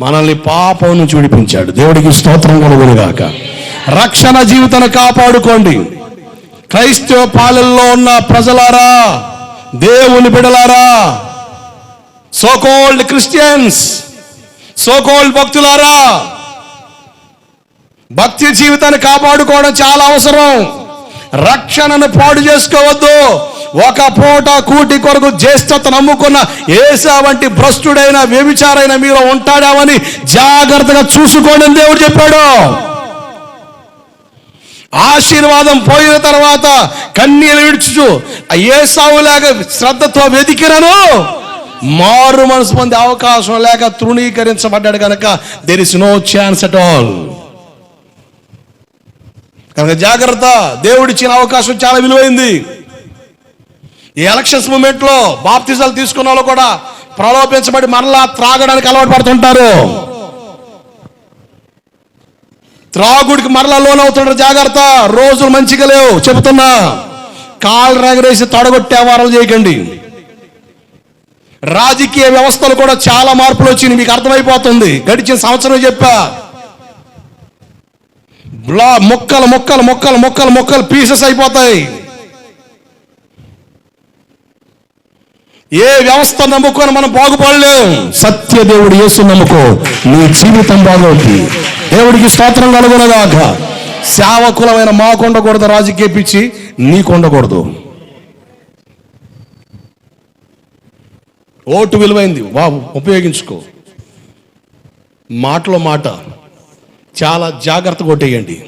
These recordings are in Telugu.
మనల్ని పాపం నుంచి విడిపించాడు. దేవుడికి స్తోత్రం కలుగునుగాక. రక్షణ జీవితాన్ని కాపాడుకోండి. క్రైస్తవ పాలనలో ఉన్న ప్రజలారా దేవుని బిడలారా సోకోల్డ్ క్రిస్టియన్స్ సోకోల్డ్ భక్తులారా భక్తి జీవితాన్ని కాపాడుకోవడం చాలా అవసరం. రక్షణను పాడు చేసుకోవద్దు. ఒక పూట కూటి కొరకు జ్యేష్ఠత నమ్ముకున్న ఏసా వంటి భ్రష్టుడైన వ్యభిచారైన మీరు ఉంటాడామని జాగ్రత్తగా చూసుకోండి దేవుడు చెప్పాడు. ఆశీర్వాదం పోయిన తర్వాత కన్నీళ్ళు విడుచు ఏసావులాగా శ్రద్ధతో వెతికిరను మారు మనసు పొందే అవకాశం లేక తృణీకరించబడ్డాడు కనుక there is no chance at all కనుక జాగ్రత్త దేవుడిచ్చిన అవకాశం చాలా విలువైంది. ఈ ఎలక్షన్స్ మూమెంట్లో బాప్తిజాలు తీసుకున్న వాళ్ళు కూడా ప్రలోభించబడి మరలా త్రాగడానికి అలవాటు పడుతుంటారు. త్రాగుడికి మరలా లోన్ అవుతుంటారు జాగ్రత్త రోజులు మంచిగా లేవు చెబుతున్నా. కాళ్ళు రగరేసి తొడగొట్టే వారాలు చేయకండి. రాజకీయ వ్యవస్థలు కూడా చాలా మార్పులు వచ్చినాయి మీకు అర్థమైపోతుంది. గడిచిన సంవత్సరం చెప్పా. బ్లా మొక్కలు మొక్కలు మొక్కలు మొక్కలు మొక్కలు పీసెస్ అయిపోతాయి. ఏ వ్యవస్థ నమ్ముకొని మనం బాగుపడలేం? సత్యదేవుడు యేసు నమ్ముకో. నీ జీవితం బాగుంది దేవుడికి స్తోత్రం కలుగునగాక. సేవకులమైన మాకు ఉండకూడదు రాజకీయ పిచ్చి నీకు ఉండకూడదు ఓటు విలువైంది. వా ఉపయోగించుకో. మాటలో మాట చాలా జాగ్రత్తగా కొట్టేయండి.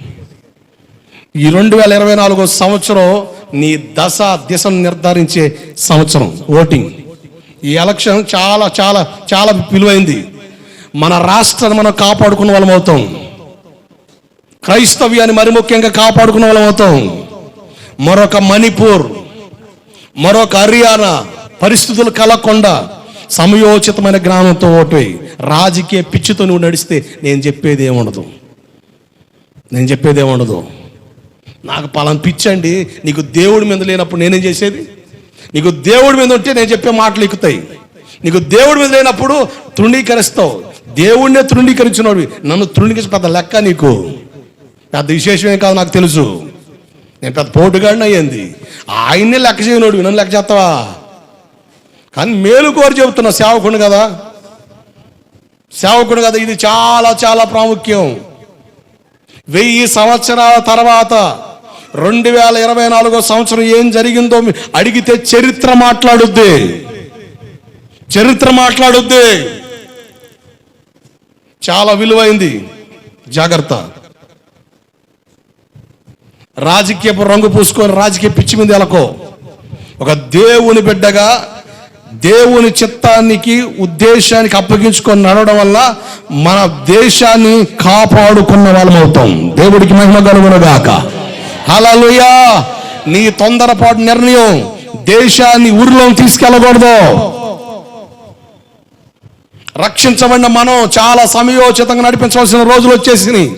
ఈ రెండు వేల ఇరవై నాలుగో సంవత్సరం నీ దశ దిశను నిర్ధారించే సంవత్సరం ఓటింగ్. ఈ ఎలక్షన్ చాలా చాలా చాలా విలువైంది. మన రాష్ట్రాన్ని మనం కాపాడుకున్న వాళ్ళం అవుతాం. క్రైస్తవ్యాన్ని మరి ముఖ్యంగా కాపాడుకున్న వాళ్ళం అవుతాం. మరొక మణిపూర్ మరొక హర్యానా పరిస్థితులు కలగకుండా సమయోచితమైన జ్ఞానంతో ఓటు రాజకీయ పిచ్చితో నువ్వు నడిస్తే నేను చెప్పేది ఏముండదు. నేను చెప్పేది ఏముండదు. నాకు పలాన్ పిచ్చండి నీకు దేవుడి మీద లేనప్పుడు నేనేం చేసేది? నీకు దేవుడి మీద ఉంటే నేను చెప్పే మాటలు ఎక్కుతాయి. నీకు దేవుడి మీద లేనప్పుడు తృణీకరిస్తావు. దేవుడినే తృణీకరించినోడు నన్ను తృణీకరించి పెద్ద లెక్క నీకు. పెద్ద విశేషమే కాదు నాకు తెలుసు. నేను పెద్ద పోటుగాడిని అయ్యింది. ఆయన్నే లెక్క చేయనోడు నన్ను లెక్క చేస్తావా? కానీ మేలు కోరి చెబుతున్నా సేవకుడు కదా. సేవకుడు కదా. ఇది చాలా చాలా ప్రాముఖ్యం. వెయ్యి సంవత్సరాల తర్వాత రెండు వేల ఇరవై నాలుగో సంవత్సరం ఏం జరిగిందో అడిగితే చరిత్ర మాట్లాడుద్ది. చరిత్ర మాట్లాడుద్ది. చాలా విలువైంది. జాగ్రత్త. రాజకీయపు రంగు పూసుకొని రాజకీయ పిచ్చి మీద ఎలకో. ఒక దేవుని బిడ్డగా దేవుని చిత్తానికి ఉద్దేశానికి అప్పగించుకొని నడవడం వల్ల మన దేశాన్ని కాపాడుకున్న వాళ్ళం అవుతాం దేవుడికి మహిమ కలుగునుగాక. హలలుయా నీ తొందరపాటు నిర్ణయం దేశాన్ని ఊరిలో తీసుకెళ్ళకూడదు. రక్షించబడిన మనం చాలా సమయోచితంగా నడిపించవలసిన రోజులు వచ్చేసినాయి.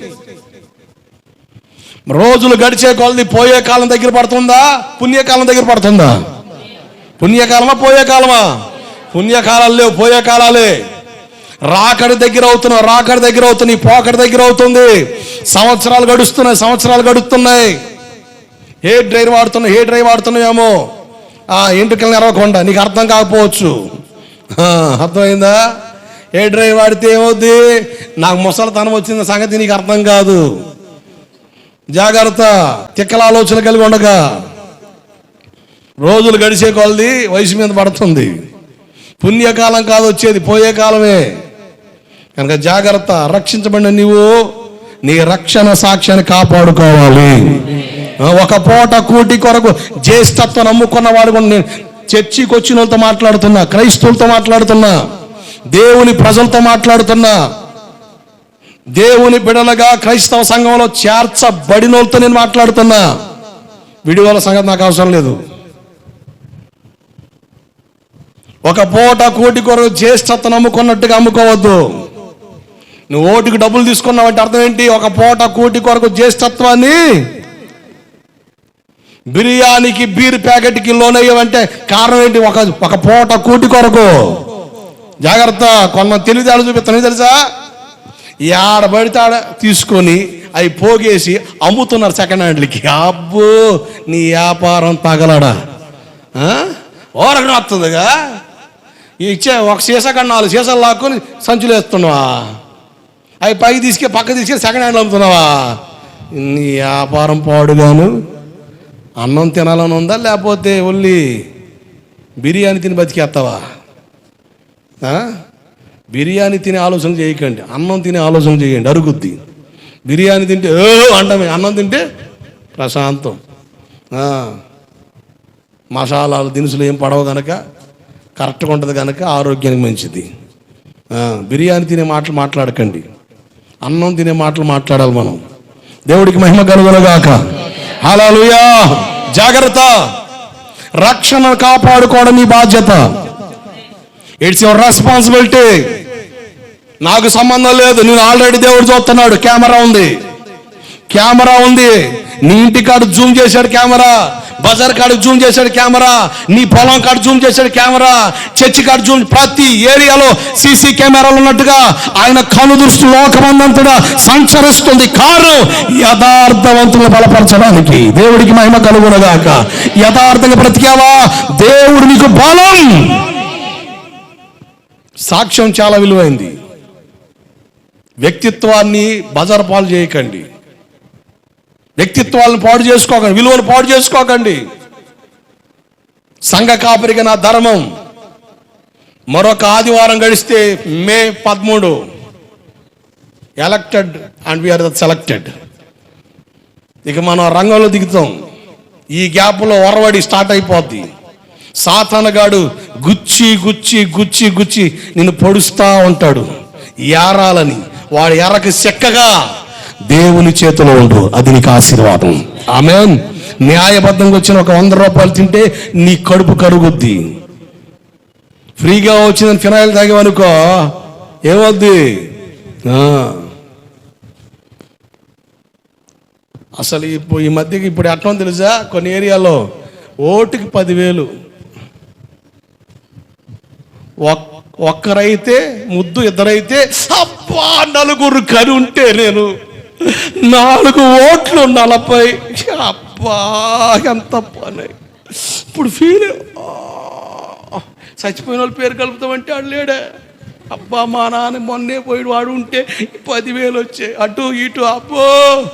రోజులు గడిచే కొలది పోయే కాలం దగ్గర పడుతుందా? పుణ్యకాలం దగ్గర పడుతుందా? పుణ్యకాలమా పోయే కాలమా పుణ్యకాలాలు లేవు పోయే కాలాలే రాకడి దగ్గర అవుతున్నావు రాకడి దగ్గర అవుతున్నాయి పోకడి దగ్గర అవుతుంది. సంవత్సరాలు గడుస్తున్నాయి సంవత్సరాలు గడుస్తున్నాయి ఏ డ్రైవ్ వాడుతున్నావు ఏ డ్రైవ్ వాడుతున్నావేమో? ఆ ఎంటుకలు నెరవకుండా నీకు అర్థం కాకపోవచ్చు. అర్థమైందా? ఏ డ్రైవ్ వాడితే ఏమవుద్ది? నాకు ముసలితనం వచ్చిన సంగతి నీకు అర్థం కాదు. జాగ్రత్త తిక్కల ఆలోచన కలిగి ఉండగా. రోజులు గడిచే కొలది వయసు మీద పడుతుంది. పుణ్యకాలం కాదు వచ్చేది పోయే కాలమే. కనుక జాగ్రత్త రక్షించబడిన నీవు నీ రక్షణ సాక్ష్యాన్ని కాపాడుకోవాలి. ఒక పూట కూటి కొరకు జ్యేష్ఠత్వం నమ్ముకున్న వాడు కూడా నేను చర్చికి వచ్చిన వాళ్ళతో మాట్లాడుతున్నా క్రైస్తవులతో మాట్లాడుతున్నా దేవుని ప్రజలతో మాట్లాడుతున్నా. దేవుని బిడలగా క్రైస్తవ సంఘంలో చేర్చబడిన వాళ్ళతో నేను మాట్లాడుతున్నా. విడివల సంగతి నాకు అవసరం లేదు. ఒక పూట కోటి కొరకు జ్యేష్ఠత నమ్ముకున్నట్టుగా అమ్ముకోవద్దు. నువ్వు ఓటుకు డబ్బులు తీసుకున్నావంటే అర్థం ఏంటి? ఒక పూట కోటి కొరకు జ్యేష్ఠత్వాన్ని బిర్యానీకి బీర్ ప్యాకెట్కి లోన్ అయ్యావంటే కారణం ఏంటి? ఒక ఒక పూట కూటి కొరకు. జాగ్రత్త కొంత తెలివితేళ్ళు చూపిస్తాను. తెలుసా? ఆడ పడితే ఆడ తీసుకొని అవి పోగేసి అమ్ముతున్నారు సెకండ్ హ్యాండ్లకి అబ్బో నీ వ్యాపారం తగలడా? ఓరకడం వస్తుందిగా? ఇచ్చే ఒక సీసా కన్నా నాలుగు సీసాలు లాక్కొని సంచులు వేస్తున్నావా? అవి పైకి తీసుకే పక్క తీసుకే సెకండ్ హ్యాండ్లు అమ్ముతున్నావా? నీ వ్యాపారం పాడుగాను. అన్నం తినాలని ఉందా? లేకపోతే ఓన్లీ బిర్యానీ తిని బతికేస్తావా? బిర్యానీ తినే ఆలోచన చేయకండి. అన్నం తినే ఆలోచన చేయండి. అరుగుద్ది. బిర్యానీ తింటే ఓ అంటమే అన్నం తింటే ప్రశాంతం. మసాలాలు దినుసులు ఏం పడవు కనుక కరెక్ట్గా ఉంటుంది కనుక ఆరోగ్యానికి మంచిది. బిర్యానీ తినే మాటలు మాట్లాడకండి. అన్నం తినే మాటలు మాట్లాడాలి మనం. దేవుడికి మహిమ కలుగునగాక. హల్లెలూయా. జాగ్రత్త. రక్షణ కాపాడుకోవడం నీ బాధ్యత. ఇట్స్ యువర్ రెస్పాన్సిబిలిటీ నాకు సంబంధం లేదు నేను ఆల్రెడీ దేవుడు చూస్తున్నాడు కెమెరా ఉంది. కెమెరా ఉంది. నీ ఇంటి కాడ జూమ్ చేశాడు కెమెరా. బజార్ కాడ జూమ్ చేశాడు కెమెరా. నీ పొలం కాడ జూమ్ చేశాడు కెమెరా. చర్చి కాడ జూమ్ ప్రతి ఏరియాలో సీసీ కెమెరాలు ఉన్నట్టుగా ఆయన కను దృష్టి లోకమందంతటా సంచరిస్తుంది. కారు యథార్థవంతులు బలపరచడానికి దేవుడికి మహిమ కలుగునగాక. యథార్థంగా బ్రతికావా? దేవుడు నీకు బలం. సాక్ష్యం చాలా విలువైంది. వ్యక్తిత్వాన్ని బజార్ పాలు చేయకండి. వ్యక్తిత్వాలను పాడు చేసుకోకండి విలువలు పాడు చేసుకోకండి. సంఘ కాపరిగా నా ధర్మం. మరొక ఆదివారం గడిస్తే మే పదమూడు. Elected and we are the selected ఇక మనం రంగంలో దిగుతాం. ఈ గ్యాప్లో ఒరవడి స్టార్ట్ అయిపోద్ది. సాతానగాడు గుచ్చి గుచ్చి గుచ్చి గుచ్చి నిన్ను పొడుస్తూ ఉంటాడు. ఏరాలని వాడు ఎర్రకి చెక్కగా. దేవుని చేతిలో ఉండు. అది నీకు ఆశీర్వాదం. ఆమె న్యాయబద్ధంగా వచ్చిన ఒక వంద రూపాయలు తింటే నీ కడుపు కరుగుద్ది. ఫ్రీగా వచ్చిన ఫినాయిల్ తాగేవనుకో ఏమవుద్ది అసలు ఇప్పుడు ఈ మధ్యకి ఇప్పుడు ఎట్లా తెలుసా? కొన్ని ఏరియాలో ఓటుకి పదివేలు. ఒక్కరైతే ముద్దు ఇద్దరైతే అబ్బా నలుగురు కని ఉంటే నేను నాలుగు ఓట్లు నలభై. అబ్బా ఎంత పని. ఇప్పుడు ఫీల్ చచ్చిపోయిన వాళ్ళ పేరు కలుపుతామంటే వాడు లేడే. అబ్బా మా నాన్న మొన్నే పోయి వాడు ఉంటే పదివేలు వచ్చాయి. అటు ఇటు అబ్బో.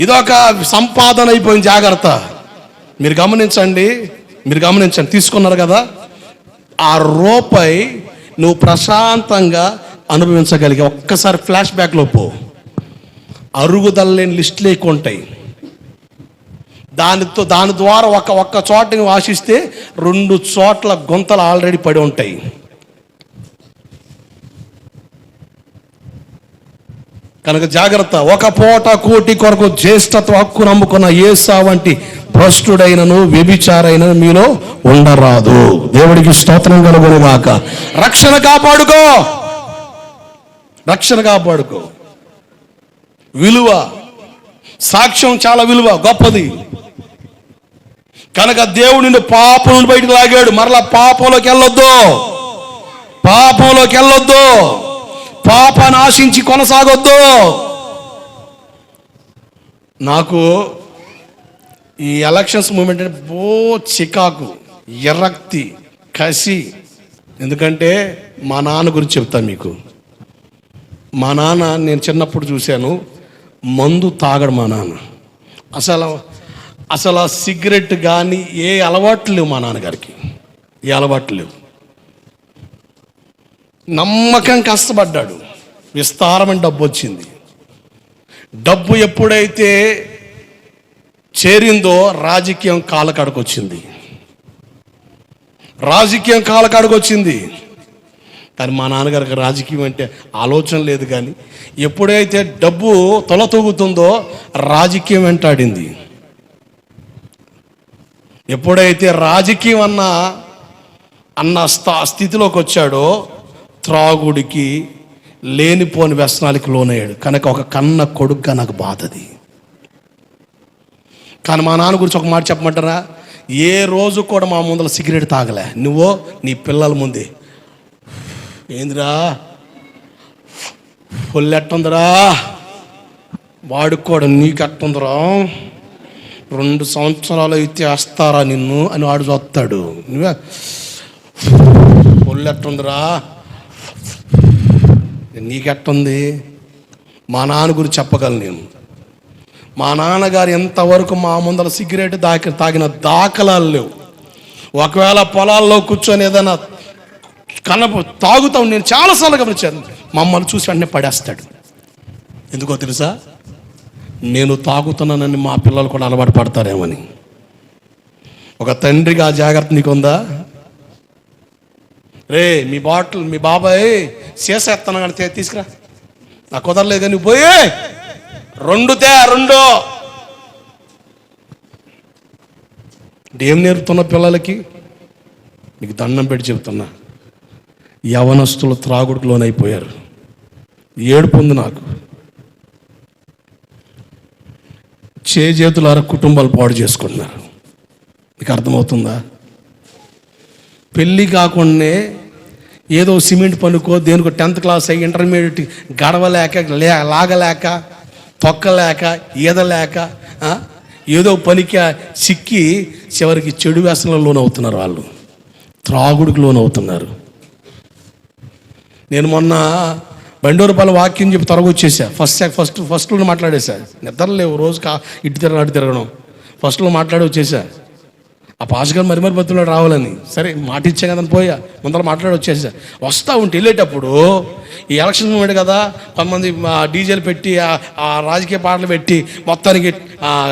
ఇదొక సంపాదన అయిపోయింది జాగ్రత్త. మీరు గమనించండి మీరు గమనించండి. తీసుకున్నారు కదా? ఆ రూపాయి నువ్వు ప్రశాంతంగా అనుభవించగలిగే ఒక్కసారి ఫ్లాష్ బ్యాక్లో పో అరుగుదల లేని లిస్టులు ఎక్కువ ఉంటాయి. దానితో దాని ద్వారా ఒక ఒక్క చోటని ఆశిస్తే రెండు చోట్ల గుంతలు ఆల్రెడీ పడి ఉంటాయి. కనుక జాగ్రత్త ఒక పూట కోటి కొరకు జ్యేష్ఠత్వ హక్కు నమ్ముకున్న ఏసా వంటి భ్రష్టుడైనను వ్యభిచారైనను మీలో ఉండరాదు. దేవుడికి స్తోత్రం కలుగునుగాక. రక్షణ కాపాడుకో! రక్షణ కాపాడుకో విలువ సాక్ష్యం చాలా విలువ గొప్పది. కనుక దేవుడు నిన్ను పాపం నుండి బయటకు లాగాడు. మరలా పాపంలోకి వెళ్ళొద్దు. పాపంలోకి వెళ్ళొద్దు. పాపాన్ని ఆశించి కొనసాగొద్దు. నాకు ఈ ఎలక్షన్స్ మూమెంట్ అంటే బో చికాకు ఎర్రక్తి కసి. ఎందుకంటే మా నాన్న గురించి చెప్తాను మీకు. మా నాన్న నేను చిన్నప్పుడు చూశాను మందు తాగడు మా నాన్న. అసలు అసలు ఆ సిగరెట్ కానీ ఏ అలవాట్లు లేవు మా నాన్నగారికి. ఏ అలవాట్లు లేవు. నమ్మకం కష్టపడ్డాడు. విస్తారమైన డబ్బు వచ్చింది. డబ్బు ఎప్పుడైతే చేరిందో రాజకీయం కాలకాడకొచ్చింది రాజకీయం కాలకాడకు వచ్చింది కానీ మా నాన్నగారికి రాజకీయం అంటే ఆలోచన లేదు కానీ ఎప్పుడైతే డబ్బు తొలతూగుతుందో రాజకీయం వెంటాడింది. ఎప్పుడైతే రాజకీయం అన్న అన్న స్థా స్థితిలోకి వచ్చాడో త్రాగుడికి లేనిపోని వ్యసనాలకి లోనయ్యాడు. కనుక ఒక కన్న కొడుగ్గా నాకు బాధది కానీ మా నాన్న గురించి ఒక మాట చెప్పమంటారా? ఏ రోజు కూడా మా ముందర సిగరెట్ తాగలే. నువ్వో నీ పిల్లల ముందే. ఏందిరా? పొల్లెట్టుందిరా? వాడుకోవడం నీకెట్టుందిరా? రెండు సంవత్సరాలు అయితే వేస్తారా నిన్ను అని వాడు చూస్తాడు. నువ్వే. పొల్లెట్టుందిరా? నీకెట్టుంది? మా నాన్న గురించి చెప్పగలను నేను. మా నాన్నగారు ఎంతవరకు మా ముందర సిగరెట్ దాకి తాగిన దాఖలాలు లేవు. ఒకవేళ పొలాల్లో కూర్చొని ఏదైనా కనప తాగుతాం నేను చాలాసార్లు గమనించాను. మమ్మల్ని చూసి వెంటనే పడేస్తాడు. ఎందుకో తెలుసా? నేను తాగుతున్నానని మా పిల్లలు కూడా అలవాటు పడతారేమని. ఒక తండ్రిగా జాగ్రత్త నీకుందా? రే మీ బాటిల్ మీ బాబాయ్ చేసేస్తాను కానీ తే- తీసుకురా. నాకు కుదరలేదు కానీ పోయే. రెండు తే రెండు. ఏం నేర్పుతున్న పిల్లలకి? నీకు దండం పెట్టి చెబుతున్నా యవనస్తులు త్రాగుడికి లోనైపోయారు ఏడుపుంది నాకు. చేతులారా కుటుంబాలు పాడు చేసుకుంటున్నారు. మీకు అర్థమవుతుందా పెళ్ళి కాకుండానే ఏదో సిమెంట్ పనుకో దేనికో టెన్త్ క్లాస్ అయ్యి ఇంటర్మీడియట్ గడవలేక లే లాగలేక తొక్కలేక ఈదలేక ఏదో పనికి సిక్కి చివరికి చెడు వ్యసనంలో లోనవుతున్నారు వాళ్ళు. త్రాగుడికి లోనవుతున్నారు నేను మొన్న బండూరుపాల వాక్యం చెప్పి త్వరగా వచ్చేసా. ఫస్ట్ ఫస్ట్ ఫస్ట్లో మాట్లాడేసా. నిద్ర లేవు రోజు కా ఇటు తిరగడం అటు తిరగడం. ఫస్ట్లో మాట్లాడి వచ్చేసా. ఆ పాస్గారు మరి మరి బతులు రావాలని. సరే మాట ఇచ్చా కదా పోయా. ముందర మాట్లాడి వచ్చేసా. వస్తా ఉంటే వెళ్ళేటప్పుడు ఈ ఎలక్షన్ మూమెంట్ కదా కొంతమంది డీజేలు పెట్టి ఆ- రాజకీయ పాటలు పెట్టి మొత్తానికి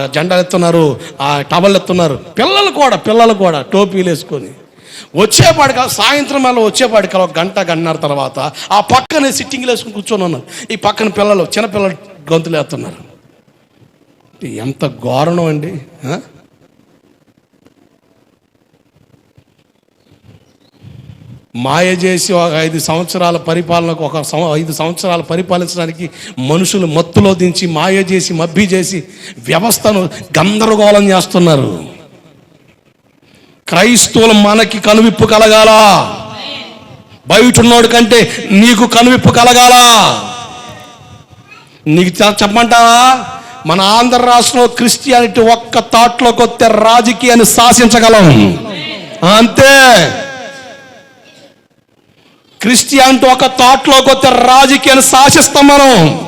జెండాలు ఎత్తున్నారు ఆ టబల్ ఎత్తున్నారు. పిల్లలు కూడా పిల్లలు కూడా టోపీలు వేసుకొని వచ్చేపాటికి సాయంత్రం వేళ వచ్చేపాటికి ఒక గంట గన్నర తర్వాత ఆ పక్కనే సిట్టింగ్లు వేసుకుని కూర్చొని ఉన్నారు. ఈ పక్కన పిల్లలు చిన్నపిల్లలు గొంతులు వేస్తున్నారు. ఎంత ఘోరణం అండి మాయ చేసి ఒక ఐదు సంవత్సరాల పరిపాలనకు ఒక సం- ఐదు సంవత్సరాలు పరిపాలించడానికి మనుషులు మత్తులో దించి మాయ చేసి మబ్బి చేసి వ్యవస్థను గందరగోళం చేస్తున్నారు. క్రైస్తవులు మనకి కనువిప్పు కలగాల? బయట ఉన్నోడి కంటే నీకు కనువిప్పు కలగాల? నీకు చె- చెప్పమంటావా? మన ఆంధ్ర రాష్ట్రంలో క్రిస్టియానిటీ ఒక్క తాట్లోకి వస్తే రాజకీయాన్ని శాసించగలం. అంతే. క్రిస్టియానిటీ ఒక తాట్లోకి వస్తే రాజకీయాన్ని శాసిస్తాం మనం.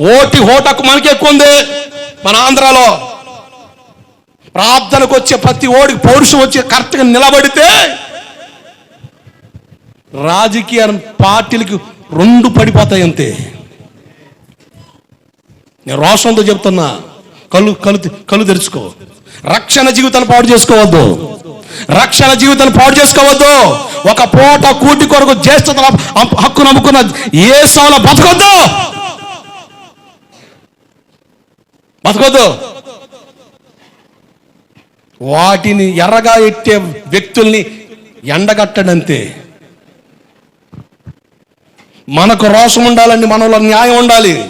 ఓటి ఓటకు మనకి ఎక్కువ ఉంది మన ఆంధ్రాలో. ప్రార్థనకు వచ్చే ప్రతి ఓడికి పౌరుషం వచ్చే కరెక్ట్గా నిలబడితే రాజకీయ పార్టీలకి రెండు పడిపోతాయి అంతే. నేను రోషంతో చెప్తున్నా కళ్ళు కళ్ళు కళ్ళు తెరుచుకో. రక్షణ జీవితాన్ని పాడు చేసుకోవద్దు. రక్షణ జీవితాన్ని పాడు చేసుకోవద్దు. ఒక పూట కూటి కొరకు జ్యేష్ఠత హక్కు- నమ్ముకున్న ఏ సౌల బతకొద్దు. బతకొద్దు. వాటిని ఎర్రగా ఎట్టే వ్యక్తుల్ని ఎండగట్టడంతే. మనకు రోషం ఉండాలండి మనలో న్యాయం ఉండాలి.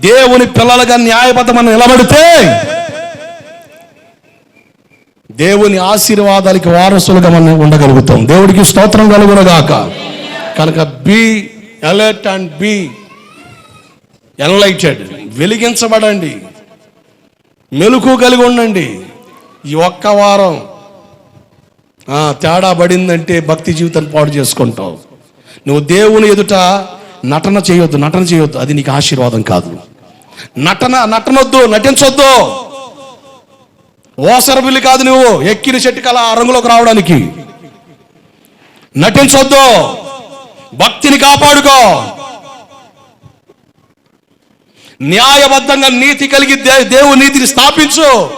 దేవుని పిల్లలుగా న్యాయబద్ధమని నిలబడితే దేవుని ఆశీర్వాదాలకి వారసులుగా మనం ఉండగలుగుతాం. దేవుడికి స్తోత్రం కలుగునగాక. కనుక be alert and be enlightened. వెలిగించబడండి. మెలకు కలిగి ఉండండి. ఈ ఒక్క వారం ఆ, తేడా పడిందంటే భక్తి జీవితాన్ని పాడు చేసుకుంటావు. నువ్వు దేవుని ఎదుట నటన చేయొద్దు నటన చేయొద్దు అది నీకు ఆశీర్వాదం కాదు. నటన నటనొద్దు నటించొద్దు. ఓసరబిల్లి కాదు నువ్వు ఎక్కిన చెట్టుకి అలా ఆ రంగులోకి రావడానికి. నటించొద్దు భక్తిని కాపాడుకో. న్యాయబద్ధంగా నీతి కలిగి దే- దేవు నీతిని స్థాపించు.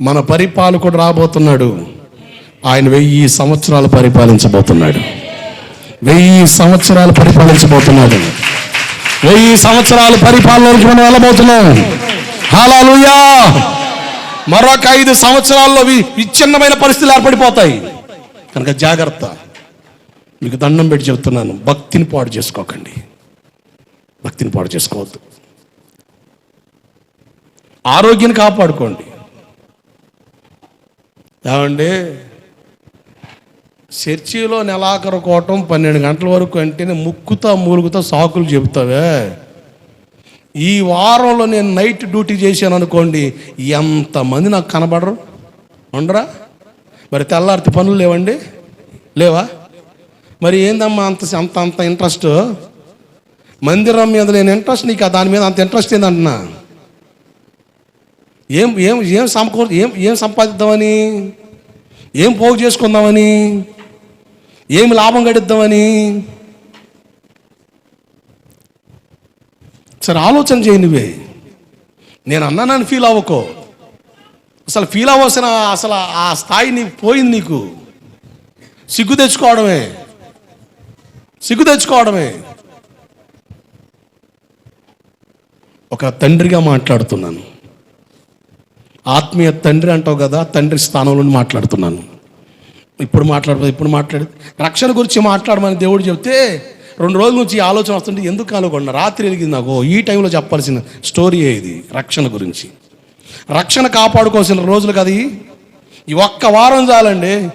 మన పరిపాలకుడు రాబోతున్నాడు. ఆయన వెయ్యి సంవత్సరాలు పరిపాలించబోతున్నాడు. వెయ్యి సంవత్సరాలు పరిపాలించబోతున్నాడు. వెయ్యి సంవత్సరాలు పరిపాలనలోకి మనం వెళ్ళబోతున్నాం. హాలూయా! మరొక ఐదు సంవత్సరాల్లో విచ్ఛిన్నమైన పరిస్థితులు ఏర్పడిపోతాయి. కనుక జాగ్రత్త. మీకు దండం పెట్టి చెప్తున్నాను. భక్తిని పాడు చేసుకోకండి. భక్తిని పాడు చేసుకోవద్దు. ఆరోగ్యాన్ని కాపాడుకోండి. ఏమండి? చర్చిలో నెలాఖరు కోవటం పన్నెండు గంటల వరకు అంటేనే ముక్కుతా మూలుగుతా సాకులు చెబుతావే. ఈ వారంలో నేను నైట్ డ్యూటీ చేశాను అనుకోండి ఎంతమంది నాకు కనబడరు? ఉండరా? మరి తెల్లారితే పనులు లేవండి? లేవా? మరి ఏందమ్మా అంత అంత అంత ఇంట్రెస్ట్ మందిరం మీద నేను ఇంట్రెస్ట్ నీకు? దాని మీద అంత ఇంట్రెస్ట్ ఏందంటున్నా? ఏం ఏం ఏం సమకూర ఏం ఏం సంపాదిద్దామని? ఏం పోగు చేసుకుందామని? ఏం లాభం గడిద్దామని? సరే ఆలోచన చేయి నువ్వే. నేను అన్నానని ఫీల్ అవ్వకో. అసలు ఫీల్ అవ్వాల్సిన అసలు ఆ స్థాయి నీకు పోయింది నీకు. సిగ్గు తెచ్చుకోవడమే. సిగ్గు తెచ్చుకోవడమే. ఒక తండ్రిగా మాట్లాడుతున్నాను. ఆత్మీయ తండ్రి అంటావు కదా తండ్రి స్థానంలో మాట్లాడుతున్నాను. ఇప్పుడు మాట్లాడు ఇప్పుడు మాట్లాడు. రక్షణ గురించి మాట్లాడమని దేవుడు చెప్తే రెండు రోజుల నుంచి ఈ ఆలోచన వస్తుంటే ఎందుకు కనుగొండ రాత్రి వెలిగింది నాకు. ఈ టైంలో చెప్పాల్సిన స్టోరీ ఇది రక్షణ గురించి. రక్షణ కాపాడుకోవాల్సిన రోజులు కదా ఈ. ఒక్క వారం చాలండి.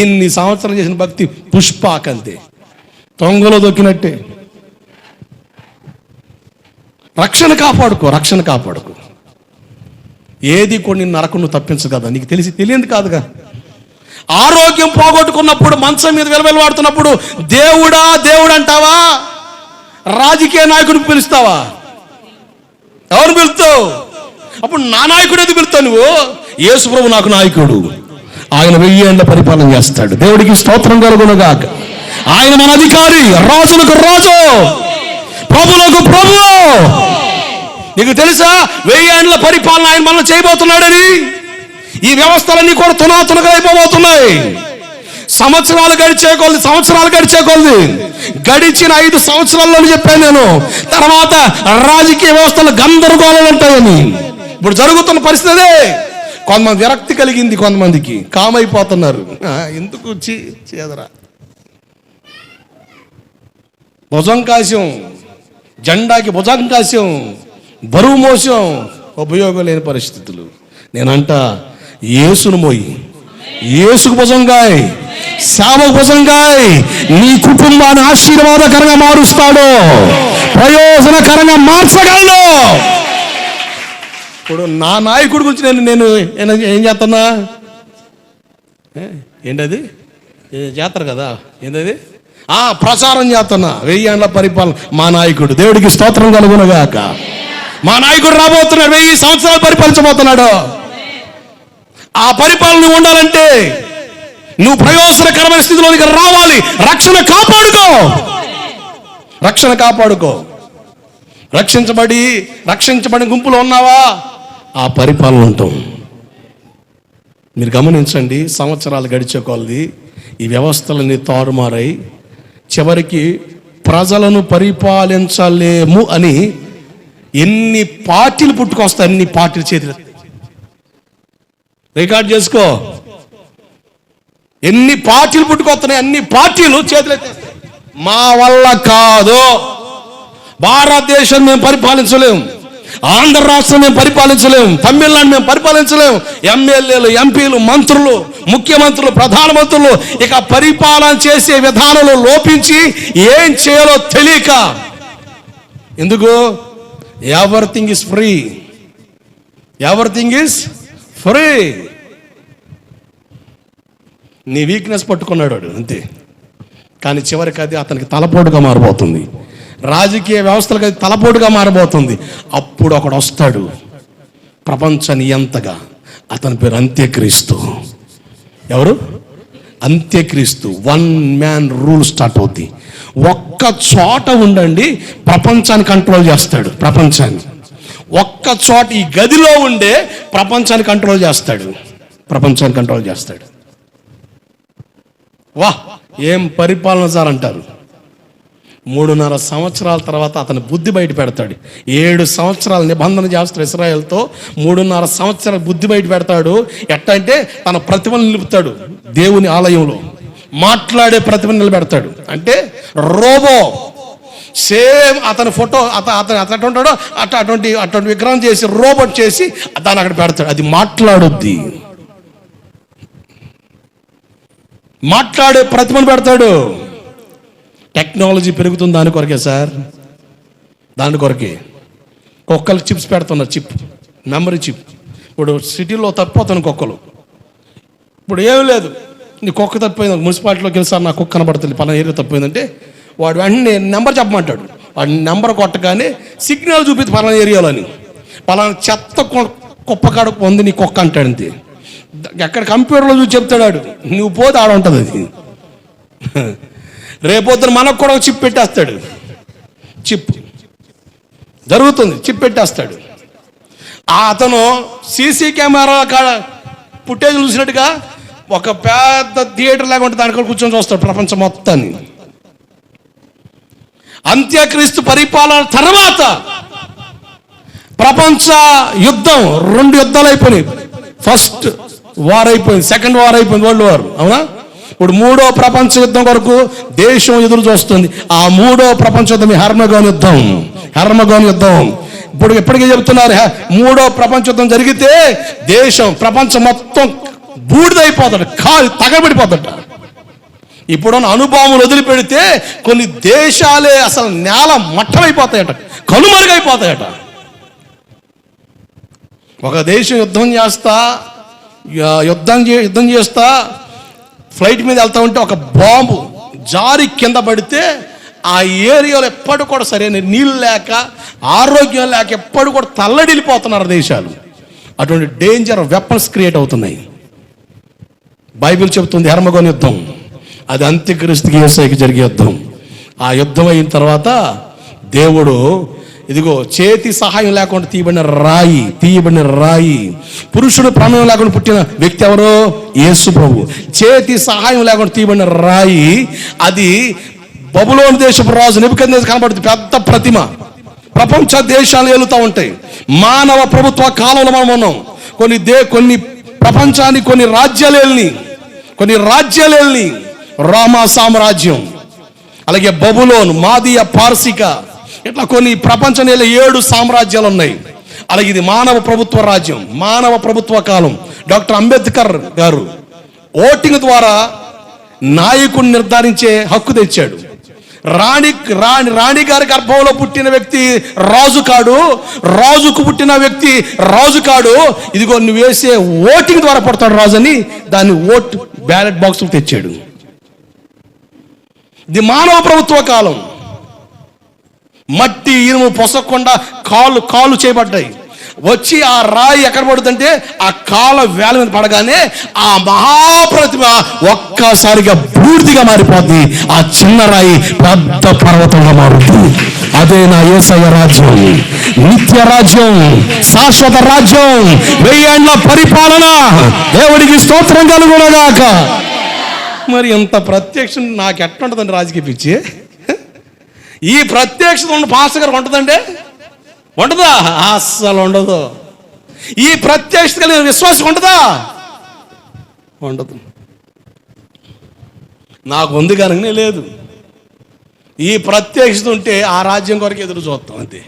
ఇన్ని సంవత్సరాలు చేసిన భక్తి పుష్పాకంతే తొంగలో దొక్కినట్టే. రక్షణ కాపాడుకో రక్షణ కాపాడుకో. ఏది కొన్ని నరకం నువ్వు తప్పించగదా నీకు తెలిసి తెలియదు కాదుగా. ఆరోగ్యం పోగొట్టుకున్నప్పుడు మంచం మీద వెలవెలవాడుతున్నప్పుడు దేవుడా దేవుడు అంటావా రాజకీయ నాయకుడిని పిలుస్తావా? ఎవరు పిలుస్తావు? అప్పుడు నా నాయకుడు ఎందుకు పిలుస్తావు నువ్వు? యేసు ప్రభు నాకు నాయకుడు. ఆయన వెయ్యి ఏళ్ళ పరిపాలన చేస్తాడు. దేవుడికి స్తోత్రం కలుగునుగాక. ఆయన మన అధికారి రాజులకు రాజు ప్రభులకు ప్రభు నీకు తెలుసా? వెయ్యి ఏండ్ల పరిపాలన ఆయన మనం చేయబోతున్నాడని? ఈ వ్యవస్థలన్నీ కూడా తునాతునగా అయిపోబోతున్నాయి. సంవత్సరాలు గడిచే కొలది సంవత్సరాలు గడిచే కొలది. గడిచిన ఐదు సంవత్సరాల్లో చెప్పాను నేను. తర్వాత రాజకీయ వ్యవస్థలు గందరగోళాలు ఉంటాయని. ఇప్పుడు జరుగుతున్న పరిస్థితి అదే. కొంతమంది విరక్తి కలిగింది కొంతమందికి. కామైపోతున్నారు. ఎందుకు వచ్చి చేదరా? భుజం కాశ్యం జెండాకి భుజం కాశ్యం బరువు మోసం ఉపయోగం లేని పరిస్థితులు. నేనంట యేసును మోయి ఏసుకు భుజంగాయ్ సేవకు భుజంగాయ్ నీ కుటుంబాన్ని ఆశీర్వాదకరంగా మారుస్తాడు ప్రయోజనకరంగా మార్చగలడు. ఇప్పుడు నా నాయకుడి గురించి నేను నేను ఏం చేస్తున్నా? ఏంటది? చేస్తారు కదా ఏంటది? ఆ ప్రచారం చేస్తున్నా. వెయ్యి ఏళ్ళ పరిపాలన మా నాయకుడు. దేవుడికి స్తోత్రం కలుగునగాక మా నాయకుడు రాబోతున్నాడు వెయ్యి సంవత్సరాలు పరిపాలించబోతున్నాడు. ఆ పరిపాలన ఉండాలంటే నువ్వు ప్రయోజనకరమైన స్థితిలోనికి రావాలి. రక్షణ కాపాడుకో. రక్షణ కాపాడుకో. రక్షించబడి రక్షించబడిన గుంపులో ఉన్నావా? ఆ పరిపాలన ఉంటాం. మీరు గమనించండి సంవత్సరాలు గడిచే కొలది ఈ వ్యవస్థలన్నీ తారుమారై చివరికి ప్రజలను పరిపాలించలేము అని ఎన్ని పార్టీలు పుట్టుకొస్తాయి అన్ని పార్టీల చేతులు. రికార్డ్ చేసుకో. ఎన్ని పార్టీలు పుట్టుకొస్తున్నాయి అన్ని పార్టీలు చేతులు మా వల్ల కాదు. భారతదేశం మేము పరిపాలించలేము ఆంధ్ర రాష్ట్రం మేము పరిపాలించలేము తమిళనాడు మేము పరిపాలించలేము ఎమ్మెల్యేలు ఎంపీలు మంత్రులు ముఖ్యమంత్రులు ప్రధానమంత్రులు ఇక పరిపాలన చేసే విధానంలో లోపించి ఏం చేయాలో తెలియక. ఎందుకు? Everything is free everything is free నీ వీక్నెస్ పట్టుకున్నాడు అంతే. కానీ చివరికి అది అతనికి తలపోటుగా మారిపోతుంది రాజకీయ వ్యవస్థలకు అది తలపోటుగా మారిపోతుంది అప్పుడు ఒకడు వస్తాడు. ప్రపంచ నియంతగా. అతని పేరు అంత్యక్రీస్తు. ఎవరు? అంత్యక్రీస్తు. వన్ మ్యాన్ రూల్ స్టార్ట్ అవుద్ది. ఒక్క చోట ఉండండి ప్రపంచాన్ని కంట్రోల్ చేస్తాడు ప్రపంచాన్ని. ఒక్క చోట ఈ గదిలో ఉండే ప్రపంచాన్ని కంట్రోల్ చేస్తాడు. ప్రపంచాన్ని కంట్రోల్ చేస్తాడు. వా ఏం పరిపాలన సార్ అంటారు? మూడున్నర సంవత్సరాల తర్వాత అతని బుద్ధి బయట పెడతాడు. ఏడు సంవత్సరాల నిబంధన చేస్తాడు ఇస్రాయల్తో మూడున్నర సంవత్సరాల బుద్ధి బయట పెడతాడు. ఎట్ట అంటే తన ప్రతిభను నిలుపుతాడు దేవుని ఆలయంలో. మాట్లాడే ప్రతిభను నిలబెడతాడు. అంటే రోబో సేమ్ అతని ఫోటో అత అతను అతను ఎట్ట ఉంటాడో అట్ట అటువంటి అటువంటి విగ్రహం చేసి రోబోట్ చేసి దాన్ని అక్కడ పెడతాడు. అది మాట్లాడుద్ది. మాట్లాడే ప్రతిమను పెడతాడు. టెక్నాలజీ పెరుగుతుంది దాని కొరకే సార్. దాని కొరకే. కుక్కలు చిప్స్ పెడుతున్నారు చిప్. Memory chip. ఇప్పుడు సిటీలో తప్పిపోతాను కుక్కలు. ఇప్పుడు ఏం లేదు. నీ కుక్క తప్పిపోయింది మున్సిపాలిటీలోకి వెళ్ళి సార్ నా కుక్క కనబడుతుంది పలానా ఏరియా తప్పిపోయిందంటే వాడు వెంటనే నెంబర్ చెప్పమంటాడు. వాడు నెంబర్ కొట్టగానే సిగ్నల్ చూపిద్ది పలానా ఏరియాలో అని. పలానా చెత్త కుప్పకాడ కుప్ప కాడ నీ కుక్క అంటాడు అంతే. ఎక్కడ కంప్యూటర్లో చూసి చెప్తాడు వాడు. నువ్వు పోతే ఆడ ఉంటుంది అది. రేపొద్దున మనకు కూడా చిప్ పెట్టేస్తాడు. చిప్. జరుగుతుంది. చిప్ పెట్టేస్తాడు. ఆ అతను సీసీ కెమెరా కాడ పుట్టేజ్ చూసినట్టుగా ఒక పెద్ద థియేటర్ లాగా ఉంటుంది. కూడా కూర్చొని చూస్తాడు ప్రపంచం మొత్తాన్ని. అంత్యక్రీస్తు పరిపాలన తర్వాత ప్రపంచ యుద్ధం రెండు యుద్ధాలు అయిపోయినాయి. ఫస్ట్ వార్ అయిపోయింది. సెకండ్ వార్ అయిపోయింది. వరల్డ్ వార్ అవునా? ఇప్పుడు మూడో ప్రపంచ యుద్ధం కొరకు దేశం ఎదురు చూస్తుంది. ఆ మూడో ప్రపంచ యుద్ధం హర్మగోన్ యుద్ధం. హర్మగోన్ యుద్ధం. ఇప్పుడు ఎప్పటికీ చెబుతున్నారు మూడో ప్రపంచ యుద్ధం జరిగితే దేశం ప్రపంచం మొత్తం బూడిదైపోతాడు కాలు తగబడిపోతాడు ఇప్పుడున్న అనుభవం వదిలిపెడితే కొన్ని దేశాలే అసలు నేల మట్టమైపోతాయట కనుమరుగైపోతాయట. ఒక దేశం యుద్ధం చేస్తా యుద్ధం చే యుద్ధం చేస్తా ఫ్లైట్ మీద వెళ్తా ఉంటే ఒక బాంబు జారి కింద పడితే ఆ ఏరియాలో ఎప్పటి కూడా సరైన నీళ్ళు లేక ఆరోగ్యం లేక ఎప్పటి కూడా తల్లడిల్లిపోతున్నారు దేశాలు. అటువంటి డేంజర్ వెపన్స్ క్రియేట్ అవుతున్నాయి. బైబిల్ చెబుతుంది హర్మగోన్ యుద్ధం. అది అంత్యక్రీస్తుకి ఏసైకి జరిగే యుద్ధం. ఆ యుద్ధం అయిన తర్వాత దేవుడు ఇదిగో చేతి సహాయం లేకుండా తీయబడిన రాయి తీయబడిన రాయి. పురుషుడు ప్రాణం లేకుండా పుట్టిన వ్యక్తి ఎవరో? యేసు ప్రభు. చేతి సహాయం లేకుండా తీయబడిన రాయి అది బబులోని దేశపు రాజు నిపుకంద కనబడుతుంది. పెద్ద ప్రతిమ. ప్రపంచ దేశాలు ఏలుతూ ఉంటాయి. మానవ ప్రభుత్వ కాలంలో మనం ఉన్నాం. కొన్ని దే కొన్ని ప్రపంచాన్ని కొన్ని రాజ్యాలేల్ని కొన్ని రాజ్యాలేల్ని. వెళ్ళి రోమా సామ్రాజ్యం. అలాగే బబులోన్ మాదియ పార్సిక ఇట్లా కొన్ని ప్రపంచం నేల ఏడు సామ్రాజ్యాలు ఉన్నాయి అలాగే ఇది మానవ ప్రభుత్వ రాజ్యం మానవ ప్రభుత్వ కాలం. డాక్టర్ అంబేద్కర్ గారు ఓటింగ్ ద్వారా నాయకుడిని నిర్ధారించే హక్కు తెచ్చాడు. రాణి రాణి రాణి గారి గర్భంలో పుట్టిన వ్యక్తి రాజు కాడు రాజుకు పుట్టిన వ్యక్తి రాజు కాడు. ఇదిగో నువ్వు వేసే ఓటింగ్ ద్వారా పుడతాడు రాజు అని దాన్ని ఓట్ బ్యాలెట్ బాక్స్ తెచ్చాడు. ఇది మానవ ప్రభుత్వ కాలం. మట్టి ఇనుము పొసకుండా కాలు కాలు చేయబడ్డాయి. వచ్చి ఆ రాయి ఎక్కడ పడుతుంటే ఆ కాల వేల మీద పడగానే ఆ మహాప్రతిమ ఒక్కసారిగా పూర్తిగా మారిపోద్ది. ఆ చిన్న రాయి పెద్ద పర్వతంగా మారుతుంది అదే నా ఏసయ రాజ్యం. నిత్య రాజ్యం శాశ్వత రాజ్యం. వెయ్యేళ్ళ పరిపాలన. దేవుడికి స్తోత్రం కలుగునగాక. మరి ఇంత ప్రత్యక్షం నాకు ఎట్లుంటుందండి రాజకీయ పిచ్చి? ఈ ప్రత్యక్షత ఉన్న పాస్టర్ గారు ఉంటుందండి? ఉండదా అస్సలు ఉండదు. ఈ ప్రత్యక్షత కలిగిన విశ్వాసం ఉండదా ఉండదు. నాకు ఉంది కనుకనే లేదు. ఈ ప్రత్యక్షత ఉంటే ఆ రాజ్యం కొరకు ఎదురు చూస్తాం అంతే.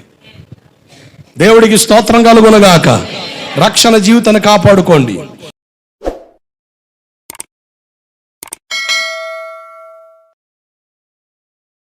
దేవుడికి స్తోత్రం కలుగునగాక. రక్షణ జీవితాన్ని కాపాడుకోండి.